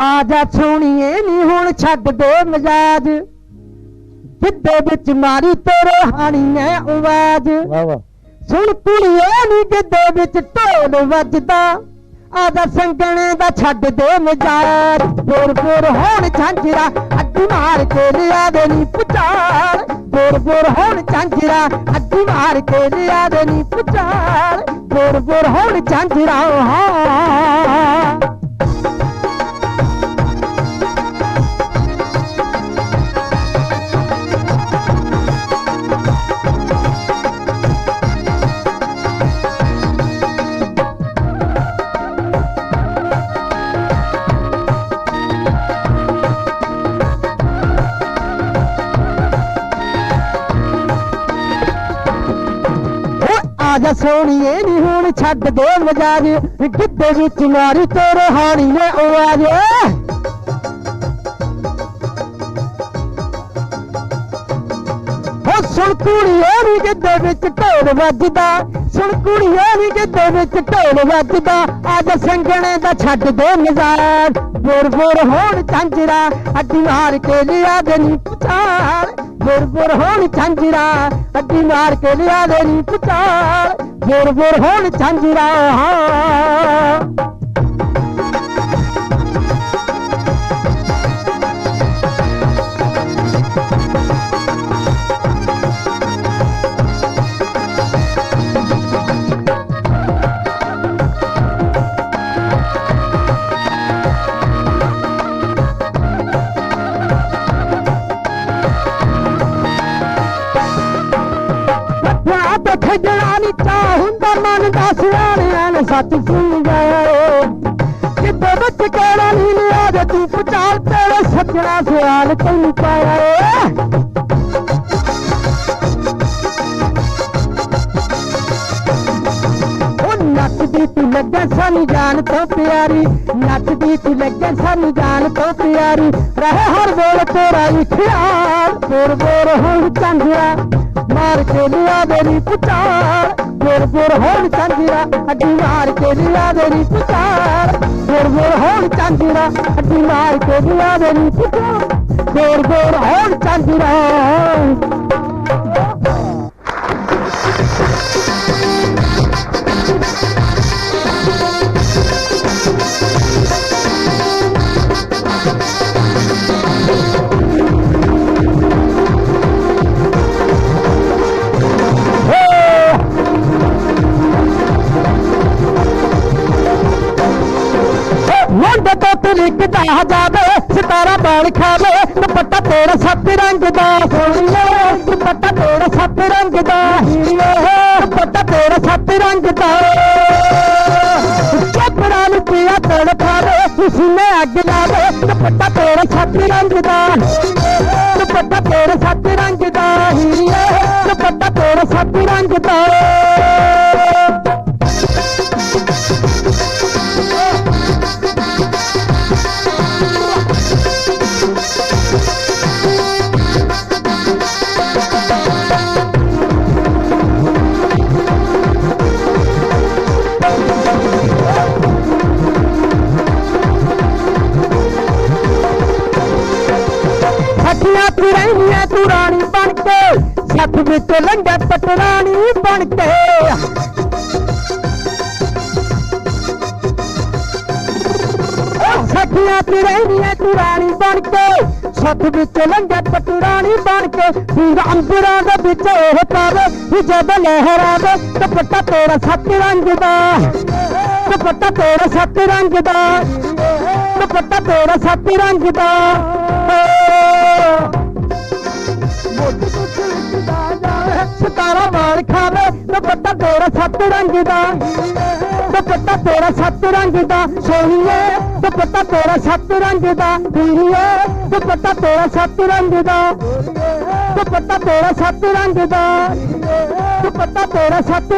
ਆ ਜਾ ਸੋਣੀਏ ਨੀ ਹੁਣ ਛੱਡ ਦੇ ਮਜਾਜ ਜਿੱਦੇ ਵਿੱਚ ਮਾਰੀ ਤੇਰੇ ਹਾਣੀ ਐ ਆਵਾਜ਼ ਵਾਹ ਵਾਹ ਸੁਣ ਕੁੜੀਏ ਨੀ ਜਿੱਦੇ ਵਿੱਚ ਢੋਲ ਵੱਜਦਾ ਆਦਾ ਸੰਗਣੇ ਦਾ ਛੱਡ ਦੇ ਮਜਾਜ ਬੋਰ ਬੋਰ ਹੋਣ ਝਾਂਜਰਾ ਅੱਡੀ ਮਾਰ ਕੇ ਲਿਆ ਦੇ ਨੀ ਪੁਚਾਲ ਬੋਰ ਬੋਰ ਹੋਣ ਝਾਂਜਰਾ ਅੱਡੀ ਮਾਰ ਕੇ ਲਿਆ ਦੇ ਨੀ ਪੁਚਾਲ ਬੋਰ ਬੋਰ ਹੋਣ ਝਾਂਜਰਾ ਹਾਂ ਜਾ ਸੋਣੀਏ ਨੀ ਹੁਣ ਛੱਡ ਦੇ ਮਜਾਜ ਗਿੱਧੇ ਵਿੱਚ ਮਾਰੀ ਤੇਰੇ ਹਾਣੀ ਨੇ ਆਵਾਜ਼ ਸੁਣ ਕੁੜੀਏ ਨੀ ਗਿੱਧੇ ਵਿੱਚ ਢੋਲ ਵੱਜਦਾ ਸੁਣ ਕੁੜੀਏ ਨੀ ਗਿੱਧੇ ਵਿੱਚ ਢੋਲ ਵੱਜਦਾ ਆ ਜਾ ਸੰਗਣੇ ਦਾ ਛੱਡ ਦੇ ਮਜ਼ਾਕ ਬੁਰ ਬੁਰ ਹੋਣ ਝਾਂਜਰਾ ਅੱਡੀ ਮਾਰ ਕੇ ਲਿਆ ਦੇ ਨੀ ਪਛਾਣ ਬੁਰ ਬੁਰ ਹੋਣ ਝਾਂਜਰਾ ਅੱਡੀ ਮਾਰ ਕੇ ਲਿਆ ਦੇ ਨੀ ਪਛਾਣ ਬੁਰ ਬੁਰ ਹੋਣ ਝਾਂਜਰਾ ਹਾਂ ਤੇ ਖਜਣਾ ਨੀ ਚਾ ਮਨ ਦਾ ਸਿਆਣਿਆਂ ਨੇ ਸੱਚ ਸੁਣ ਗਿਆ ਏ ਕਿਤੇ ਵਿੱਚ ਕਿਹੜਾ ਨੀ ਲਿਆ ਜੇ ਤੂੰ ਪਚਾਲ ਤੇਰੇ ਸੱਜਣਾ ਸਿਆਲ ਤੈਨੂੰ ਪਾਇਆ नचदी तू लगे सानू जान तो प्यारी नचदी तू लगे सानू जान तो प्यारी रहे हर बोल तेरा ही ख्याल बोर बोर होन चंदिया मार के लिया देरी पुचार बोर बोर होन चंदिया अड्डी मार के लिया देरी पुचार बोर बोर होन चंदिया अड्डी मार के लिया देरी पुचार बोर बोर होन चंदिया चाह जावे सितारा बाल खावे दुपट्टा तेरा सब रंग दा दुपट्टा तेरा सब रंग दा दुपट्टा तेरा सब रंग दा चपड़ा नु पिया तड़ खावे सीने अग लावे दुपट्टा तेरा सब रंग दा दुपट्टा तेरा सब रंग दा दुपट्टा तेरा सब रंग दा ਸੱਤ ਰੰਗ ਦਾ ਸੱਖੀਆਂ ਤੂੰ ਰਹਿਨੀਆਂ ਤੂੰ ਰਾਣੀ ਬਣ ਕੇ ਸੱਤ ਵਿੱਚ ਲੰਗਾ ਪਟਰਾਣੀ ਬਣ ਕੇ ਸੱਖੀਆਂ ਤੂੰ ਰਹਿਨੀਆਂ ਤੂੰ ਰਾਣੀ ਬਣ ਕੇ ਸੱਤ ਵਿੱਚ ਲੰਗਾ ਪਟਰਾਣੀ ਬਣ ਕੇ ਫਿਰ ਅੰਬਰਾਂ ਦੇ ਵਿੱਚ ਉਹ ਪਾਵੇ ਵੀ ਜਦ ਲਹਿਰਾਵੇ ਦੁਪੱਟਾ ਤੇਰਾ ਸੱਤ ਰੰਗ ਦਾ ਦੁਪੱਟਾ ਤੇਰਾ ਸੱਤ ਰੰਗ ਦਾ ਦੁਪੱਟਾ ਤੇਰਾ ਸੱਤ ਰੰਗ ਦਾ ਮੋਢੇ ਤੋਂ ਛਿੜਕਦਾ ਜਾਵੇ। ਸਿਤਾਰਾ ਮਾਰ ਖਾਵੇ ਦੁਪੱਟਾ ਤੇਰਾ ਸੱਤ ਰੰਗ ਦਾ। ਦੁਪੱਟਾ ਤੇਰਾ ਸੱਤ ਰੰਗ ਦਾ, ਸੋਹਣੀਏ। ਦੁਪੱਟਾ ਤੇਰਾ ਸੱਤ ਰੰਗ ਦਾ ਵੀਰੀਏ ਦੁਪੱਟਾ ਤੇਰਾ ਸੱਤ ਰੰਗ ਦਾ। ਦੁਪੱਟਾ ਤੇਰਾ ਸੱਤ ਰੰਗ ਦਾ। ਦੁਪੱਟਾ ਤੇਰਾ ਸੱਤ